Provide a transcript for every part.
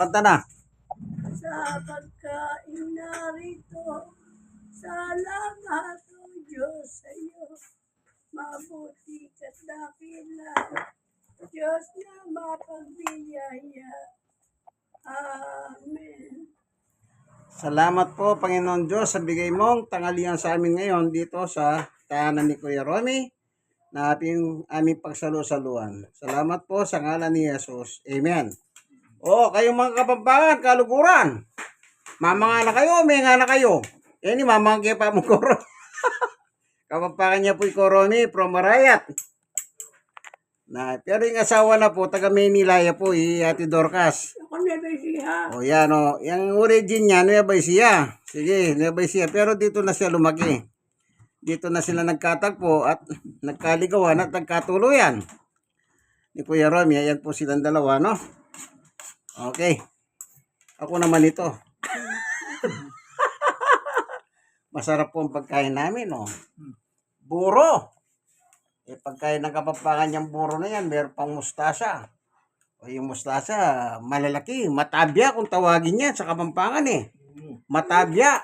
Kanta na. sa pagkain narito. Salamat o Diyos sa iyo. Mabuti ka't dakila. Diyos na mapagbiyaya. Amen. Salamat po, Panginoon Diyos, sa bigay mong tangalian sa amin ngayon dito sa tahanan ni Kuya Romy na ating aming pagsalusaluan. Salamat po sa ngalan ni Jesus. Amen. O, kayong mga kapampangan, kaluguran. Mama nga na kayo, may nga na kayo. Eh, ni mama nga pa mo koro. kapampangan niya po yung Romy from Marayat. Na, pero yung asawa na po, taga Maynilaya po, eh, Ate Dorcas. Ako na ba siya? O yan o. Yung origin niya, Nueva Ecija. Sige, Nueva Ecija. Pero dito na siya lumaki. Dito na sila nagkatagpo at nagkaligawan at nagkatuluyan. Ni Kuya Romy, ayan po silang dalawa, no? Okay. Ako naman ito. Masarap po ang pagkain namin, no? Buro. Eh, pagkain ng kapampangan niyang buro na yan, meron pang mustasa. O yung mustasa, malalaki, matabya kung tawagin niya sa Kapampangan eh. Matabya,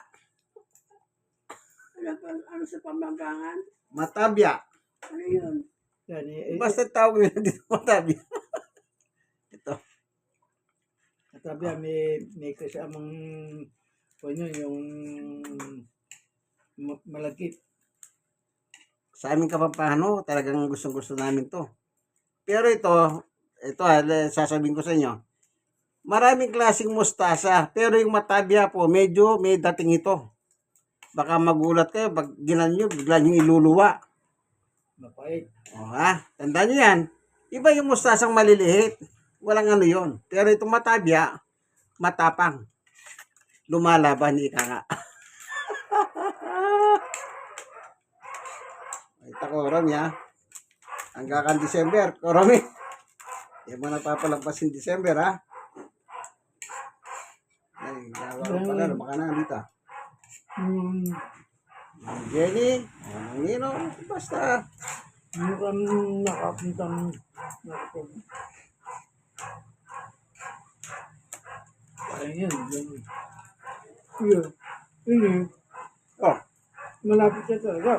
Ano, pa- ano sa pamampangan? matabya. Ano yun? Yan, eh, eh, Basta tawag nila dito matabya. Ito. Katabi may, may kasamang ano, yung ma- malagkit. Sa aming Kapampangan, oh, talagang gustong gusto namin to. Pero ito, ito ha, le- sasabihin ko sa inyo, maraming klaseng mustasa, pero yung matabya po, medyo may dating ito. Baka magulat kayo, pag ginan nyo, bigla nyo iluluwa. Mapait. O ha, tandaan nyo yan. Iba yung mustasang maliliit. Walang ano yon. Pero itong matabya, matapang. Lumalaban, ika nga. Ito ko, Romy ha. Hanggang December. Ko, Romy. Yan mo nagpapalagpas yung December ha. Ay, gawa ko pala. Baka na dito. Ang Jenny, ang Nino, basta. mukhang nakapuntang nakapag... Parang yan, yan. Yun. Hindi. Oh, Malapit siya talaga.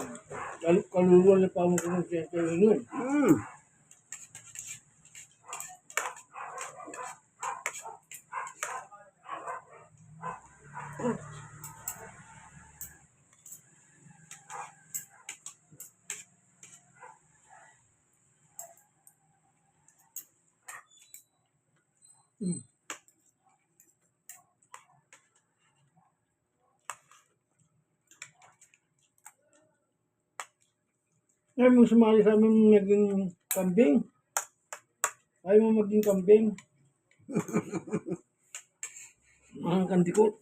Kal- Kaluluwa na pa mo kung sa yun. hmm. Ayaw mo sumali sa amin naging kambing. Ayaw mo maging kambing. Mga kandikot.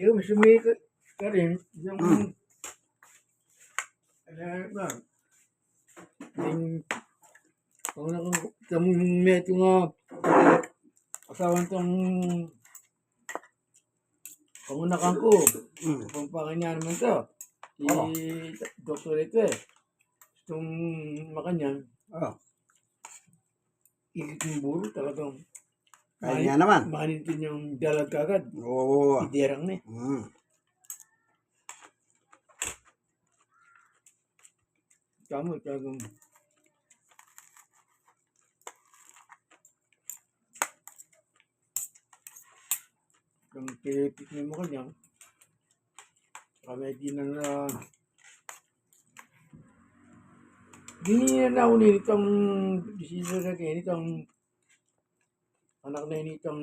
Yung sumi ka, ka rin, yung ano ba? Yung kung na kung kami medyo nga asawan tong kamunakan ko. Mm. Niya naman to. Si Oo. Dr. Ito eh. Itong makanyan, Oh, ikit yung buro talagang kaya nga naman. manintin yung dalag kagad. Oo. Iderang na eh. Mm. Tama, talagang Yung tipik mo kanya, kami di na na Gini na ako nitong decision na kayo, nitong anak na nitong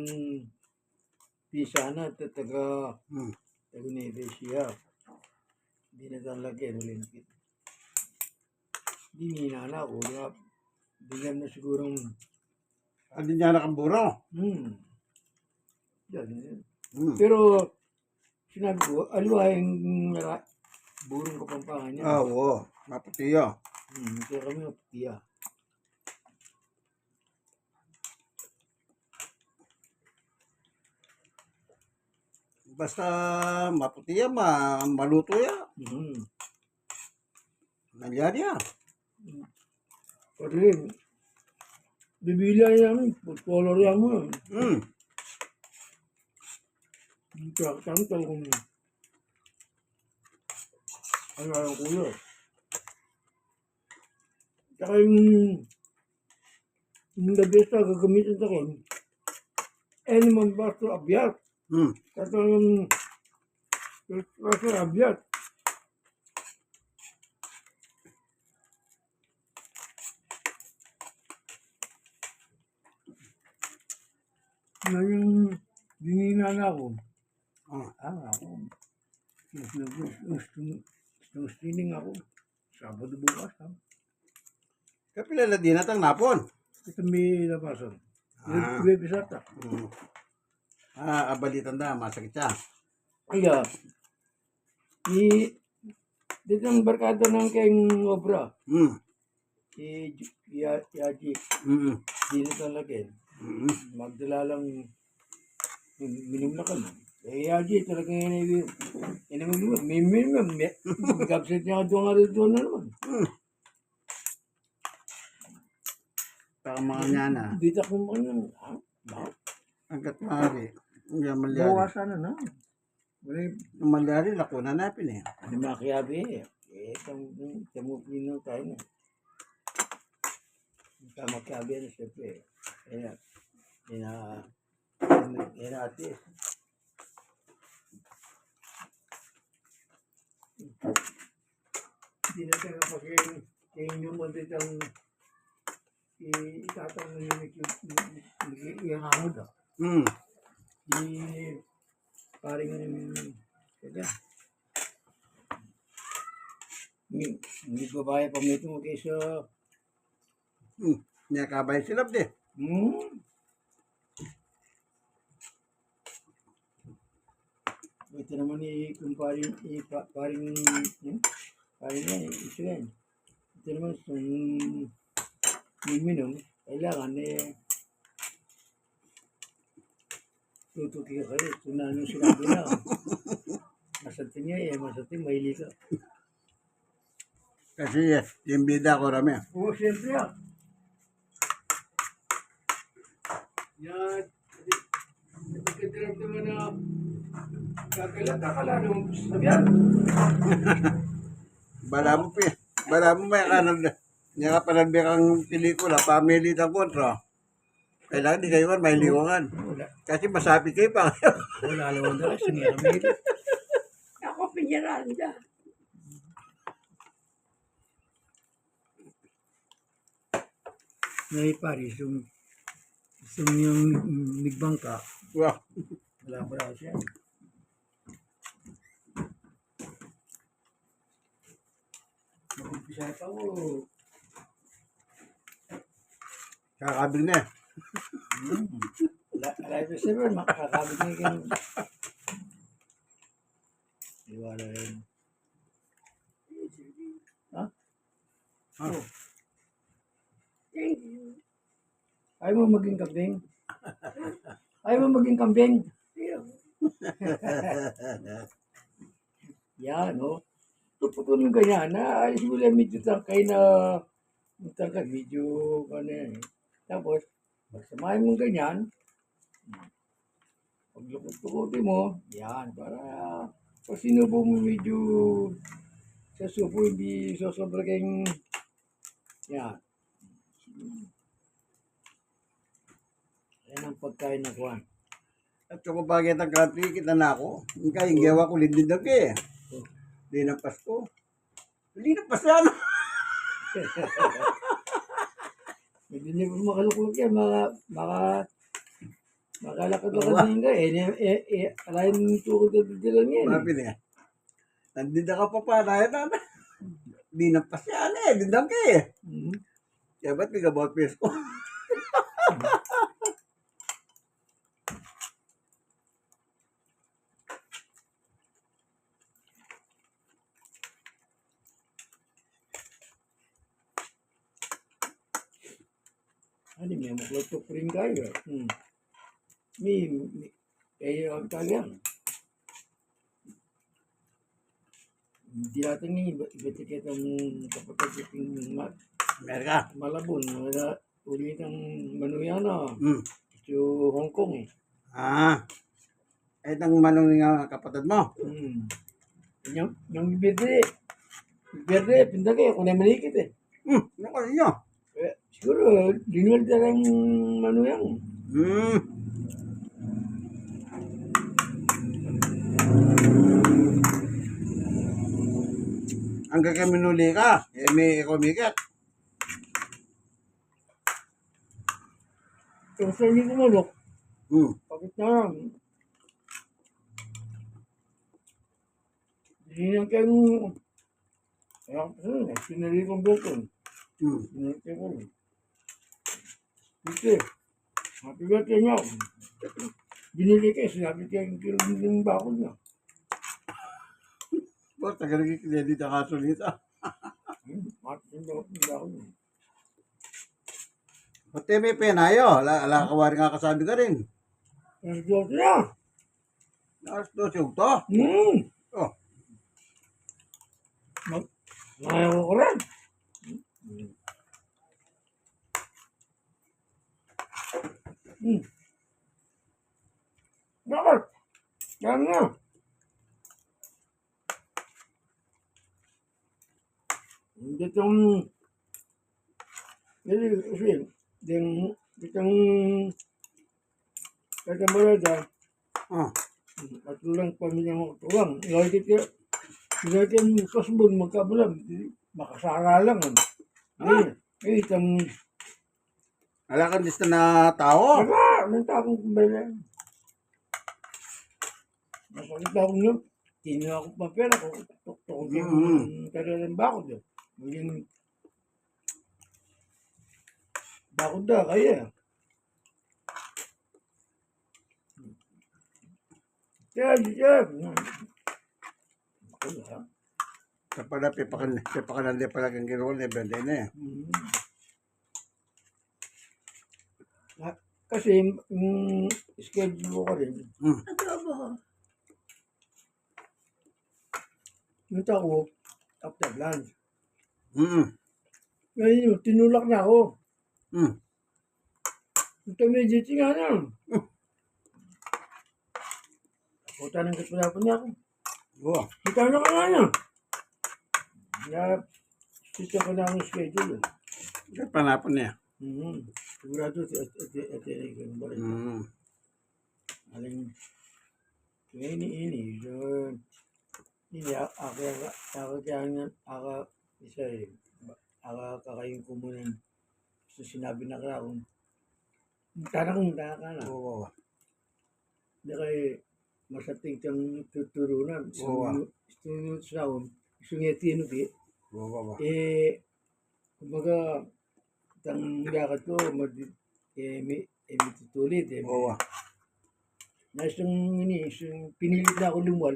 pisa na, taga Mm. taga Nevesia. Di na talaga kayo ulimpit. Di hindi hinala ko. Oh. Kaya bigyan na sigurong... Hindi niya ang buro. Hmm. Yan, yan. Hmm. Pero sinabi ko, aliwaing burong kapampangan niya. Ah, oo. Mapatiya. Hmm. Kaya kami mapatiya. Basta maputiya, ma maluto ya. Hmm. Nangyari ya. Pati rin, bibila yan, food color yan mo. Hmm. Tanong tanong kung ano ang kuya. Tsaka yung yung the best na gagamitin sa akin, animal basto abyat. Hmm. Katong basto abyat. Na yung dinina na ako. Oh. Ah, ako. Tining ako. Sabado bukas, ha? Kapila din natang napon. Ito may labasan. Ah. Ibe bisata. Hmm. Ah, abalitan da, masakit siya. Kaya, i, dito ang barkada ng kayong obra. Hmm. Si Ya- Yaji, Hmm. dito talaga. Hmm. Magdala lang minum na kami. Eh, Yaji, talagang yun, yun ang minum. May minum, may, mag-absent niya doon nga rin doon na naman. Hmm. Baka mga nyana. Dito ako ano, ah, bakit? Hanggat maaari. Hindi malyari. Bawasan na na. Yung malyari, lako na napin eh. Hindi makiyabi eh. Eh, tamukin lang tayo na. Hindi ka makiyabi na siyempre. Kaya, ina, ina na tayo kapag yung, yung yung mandit ang itatang na yung yung ahod ah. Hmm. Di paring kaya. Hindi hindi babae pa may mo kaysa Hmm. Niya kabay silap di. hmm. Ito naman ni kung paring i pa, paring hmm? paring yan ito yan. Ito naman kung minum kailangan eh tutuki ka kayo kung ano sinabi na. Masati niya eh, masati maili ka. Kasi eh, yung bida ko rami. Oo, siyempre ah. Yan. Pagkadirap naman na Bala mo pa Bala mo may kanan na. Niya ka panalbi kang pelikula, family ng kontra. Kailangan di kayo kan may liwangan. Kasi masabi kayo pa. Wala na. Sinira Ako pinyaranda. May Paris, yung yung yung nigbangka, wow. wala pa raw siya. Pa ako. Kakabil na eh. Hmm. Is ever, makakabit niya kayo. Iwala rin. Ha? Ah. Oh, ayaw mo maging kambing? Ayaw mo maging kambing? Yan, no? Tuputulong ganyan, na alis mo lang medyo tangkay na tangkay, medyo ano yan. eh. Tapos, magsamahin mo ganyan, pag lukot-lukotin mo, yan, para pag sinubo mo medyo sa supo, hindi sosobra kayong yan. Yan ang pagkain ng kuwan. At kung ang country, kita na ako. Yung kayong gawa ko lindid na eh. Di na Pasko. Hindi na pasan. Hindi niyo pa makaluklok yan, mga, mga, makalakad-lakad yun ka eh. Eh, eh, eh, alayin mo yung tukod na didilan yan. eh. Sabi niya. Nandito ka pa pa. Dahil na. Di na pasan eh. Lindang ka eh. Mhm. Kaya ba't may gabot Pasko? Ano, may maklutok rin kayo. Hmm. May, may, kayo ang tagang. Hindi natin ni iba iba tiket ang kapatid ng ma- Amerika. Malabon. Wala ulit ang Manuyana. Hmm. Ito Hong Kong eh. Ah. Eh, nang manong nga kapatid mo. Hmm. Yang, yang berde. Berde, pindah kayo. Kung naman ikit eh. Hmm. Nyo? eh siguro, linuwal talaga ang Manuyang. Hmm. Hanggang kami nuli ka, eh may kumikat. Kung sa hindi kumulok, Hmm. Bakit na? Hindi na kayong... Kaya sa sinali kong beton. Hmm. Sinali ko. Kasi, happy birthday niya. Binili kayo, sinabi kayo yung kilo ng bakod niya. Po, tagal na. Hmm, happy yung bakod niya. Pati may penayo, ala, ala kawari nga kasabi ka rin. Ang Diyos niya. Alas 12 yung to. Hmm. Oh. Ngayon ko rin. Hmm. Bakit? Yan nga. Hindi itong... Hindi, kasi, din, itong... Kaya mo rin dyan, Oh. at lang pamilya mo tuwang. Ngayon kita, ngayon kita kasbon magkabulam. Makasara lang. Ano. Eh, eh, itang, Ala kang lista na tao. Wala, anong takong kumbala. Masakit ako nyo. Tinila ako pa pera ko. Tuktok ko yung kailan bakod. Maging bakod na, kaya. Ako na. Sa pala, pipakan, pipakan na pala kang ginawal ni Bende na eh. Mm. Ah, Kasi yung schedule ko rin, Hmm. Adobo. yung tako, after lunch. Hmm. Ngayon yun, tinulak na ako. Hmm. Ito medyo nga na. Puta ng kasulapan niya ako. Oh. Kita na ka nga na. Kaya, sisa ko na ang schedule. Kaya panapon niya. Mm-hmm. Sigurado, at at at at at ba rin. Hmm. Aling, ini ini, so, ini ako, ako kaya ako, isa eh, ako kakayin ko muna sa sinabi na kaya kung, tanang kung tanang ka na. Oo. Hindi kay masating kang tuturunan. Oo. Sunod sa akong, sungeti no di. Oo. Eh, kumbaga, tang lakad ko, mag, eh, may, eh, may tutulit. Eh, Oo. na isang, ini, isang pinilit na ako lumuwal,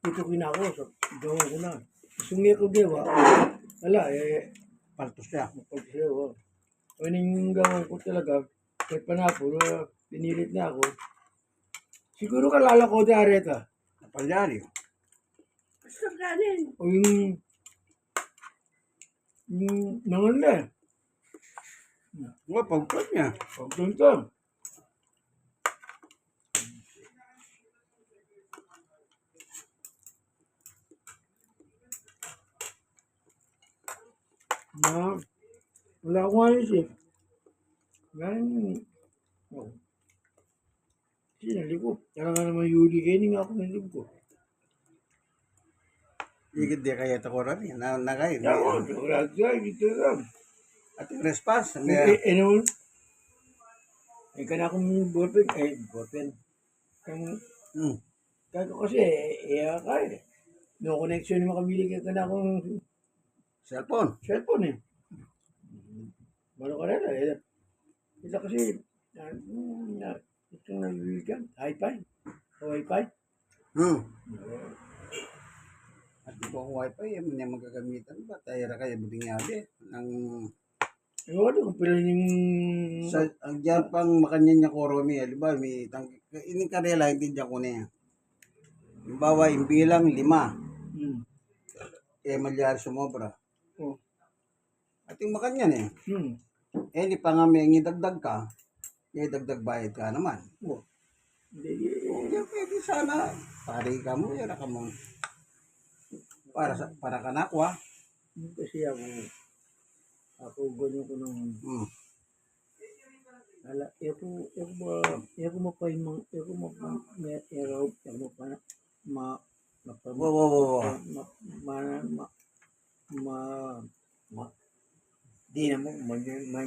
tutukin ako, so, gawin ko na. Isang nga ko gawa, wala, eh, Paltos siya. mapagsayo. O yung gawin ko talaga, kahit panapon, uh, pinilit na ako. Siguro kalala ko dari ka. Napalyari. Gusto kanin. O yung, yung nangan na. Oo, pagpag niya. Pagtuntan. Na, wala akong ayos eh. Ngayon, oh. Sinali ko. Talaga naman Yuli kayo, hindi nga ako nalib ko. Igid di kaya ko rin. Na, na kayo. Wala siya, dito lang. At yung respas. Eh, eh, ano, eh, kana akong ballpen, eh, ballpen. Kang, Hmm. kaya kasi, eh, eh, ka eh. No connection yung makabili ka na akong Cellphone. cellphone eh. Mano ka na eh. Ito kasi, na, na, na nabibigyan, hi-fi, wi-fi. Hmm. At ito ang wifi, eh, hindi magagamitan ba? Tayo ra kayo, buting yabi. Ang, Ewan ko pala yung... sa, ang dyan pang makanyan niya ko, Romy, di ba, may, tang, ini karela, hindi dyan ko niya. Halimbawa, yung bilang lima. Hmm. eh malyari sumobra. Oh. Ating makan yan eh. Hmm. Eh, di pa nga may ngidagdag ka, may dagdag bayad ka naman. Oh. Hindi, Hindi, pwede sana. Pari ka mo, yara ka mo. Para, sa, para ka nakwa. kasi ako, ako ganyan ko ng, Hmm. ala, ako, ako ba, ako mapaimang, ako mapa, ako, ako mapa, ma, mapa, Wow, wow, wow, ma, ma, ma, ma, ma, di na mo, ma, ma,